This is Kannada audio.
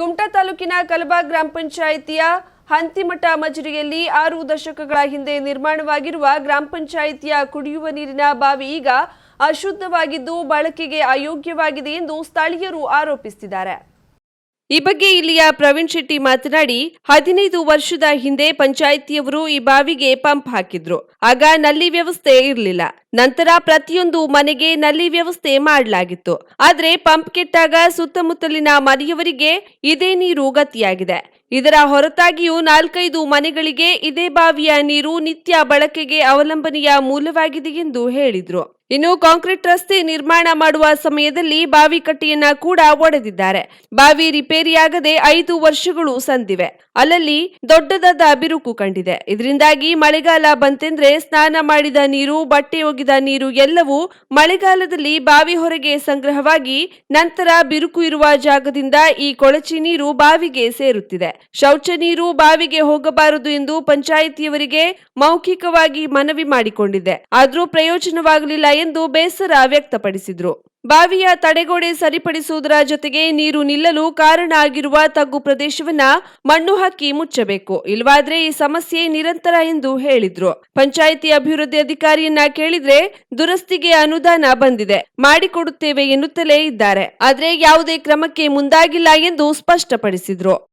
ಕುಮಟಾ ತಾಲೂಕಿನ ಕಲಬಾ ಗ್ರಾಮ ಪಂಚಾಯಿತಿಯ ಹಂತಿಮಠ ಮಜರಿಯಲ್ಲಿ ಆರು ದಶಕಗಳ ಹಿಂದೆ ನಿರ್ಮಾಣವಾಗಿರುವ ಗ್ರಾಮ ಪಂಚಾಯಿತಿಯ ಕುಡಿಯುವ ನೀರಿನ ಬಾವಿ ಈಗ ಅಶುದ್ಧವಾಗಿದ್ದು, ಬಳಕೆಗೆ ಅಯೋಗ್ಯವಾಗಿದೆ ಎಂದು ಸ್ಥಳೀಯರು ಆರೋಪಿಸಿದ್ದಾರೆ. ಈ ಬಗ್ಗೆ ಇಲ್ಲಿಯ ಪ್ರವೀಣ್ ಶೆಟ್ಟಿ ಮಾತನಾಡಿ, ಹದಿನೈದು ವರ್ಷದ ಹಿಂದೆ ಪಂಚಾಯಿತಿಯವರು ಈ ಬಾವಿಗೆ ಪಂಪ್ ಹಾಕಿದ್ರು. ಆಗ ನಲ್ಲಿ ವ್ಯವಸ್ಥೆ ಇರಲಿಲ್ಲ. ನಂತರ ಪ್ರತಿಯೊಂದು ಮನೆಗೆ ನಲ್ಲಿ ವ್ಯವಸ್ಥೆ ಮಾಡಲಾಗಿತ್ತು. ಆದ್ರೆ ಪಂಪ್ ಕೆಟ್ಟಾಗ ಸುತ್ತಮುತ್ತಲಿನ ಮನೆಯವರಿಗೆ ಇದೇ ನೀರು ಗತಿಯಾಗಿದೆ. ಇದರ ಹೊರತಾಗಿಯೂ ನಾಲ್ಕೈದು ಮನೆಗಳಿಗೆ ಇದೇ ಬಾವಿಯ ನೀರು ನಿತ್ಯ ಬಳಕೆಗೆ ಅವಲಂಬನೆಯ ಮೂಲವಾಗಿದೆ ಎಂದು ಹೇಳಿದರು. ಇನ್ನು ಕಾಂಕ್ರೀಟ್ ರಸ್ತೆ ನಿರ್ಮಾಣ ಮಾಡುವ ಸಮಯದಲ್ಲಿ ಬಾವಿ ಕಟ್ಟೆಯನ್ನ ಕೂಡ ಒಡೆದಿದ್ದಾರೆ. ಬಾವಿ ರಿಪೇರಿಯಾಗದೆ ಐದು ವರ್ಷಗಳು ಸಂದಿವೆ. ಅಲ್ಲಲ್ಲಿ ದೊಡ್ಡದಾದ ಬಿರುಕು ಕಂಡಿದೆ. ಇದರಿಂದಾಗಿ ಮಳೆಗಾಲ ಬಂತೆಂದ್ರೆ ಸ್ನಾನ ಮಾಡಿದ ನೀರು, ಬಟ್ಟೆ ಒಗೆದ ನೀರು ಎಲ್ಲವೂ ಮಳೆಗಾಲದಲ್ಲಿ ಬಾವಿ ಹೊರಗೆ ಸಂಗ್ರಹವಾಗಿ ನಂತರ ಬಿರುಕು ಇರುವ ಜಾಗದಿಂದ ಈ ಕೊಳಚೆ ನೀರು ಬಾವಿಗೆ ಸೇರುತ್ತಿದೆ. ಶೌಚ ನೀರು ಬಾವಿಗೆ ಹೋಗಬಾರದು ಎಂದು ಪಂಚಾಯಿತಿಯವರಿಗೆ ಮೌಖಿಕವಾಗಿ ಮನವಿ ಮಾಡಿಕೊಂಡಿದೆ. ಆದರೂ ಪ್ರಯೋಜನವಾಗಲಿಲ್ಲ ಎಂದು ಬೇಸರ ವ್ಯಕ್ತಪಡಿಸಿದ್ರು. ಬಾವಿಯ ತಡೆಗೋಡೆ ಸರಿಪಡಿಸುವುದರ ಜೊತೆಗೆ ನೀರು ನಿಲ್ಲಲು ಕಾರಣ ಆಗಿರುವ ತಗ್ಗು ಪ್ರದೇಶವನ್ನ ಮಣ್ಣು ಹಾಕಿ ಮುಚ್ಚಬೇಕು. ಇಲ್ವಾದ್ರೆ ಈ ಸಮಸ್ಯೆ ನಿರಂತರ ಎಂದು ಹೇಳಿದ್ರು. ಪಂಚಾಯಿತಿ ಅಭಿವೃದ್ಧಿ ಅಧಿಕಾರಿಯನ್ನ ಕೇಳಿದ್ರೆ ದುರಸ್ತಿಗೆ ಅನುದಾನ ಬಂದಿದೆ. ಮಾಡಿಕೊಡುತ್ತೇವೆ ಎನ್ನುತ್ತಲೇ ಇದ್ದಾರೆ. ಆದ್ರೆ ಯಾವುದೇ ಕ್ರಮಕ್ಕೆ ಮುಂದಾಗಿಲ್ಲ ಎಂದು ಸ್ಪಷ್ಟಪಡಿಸಿದ್ರು.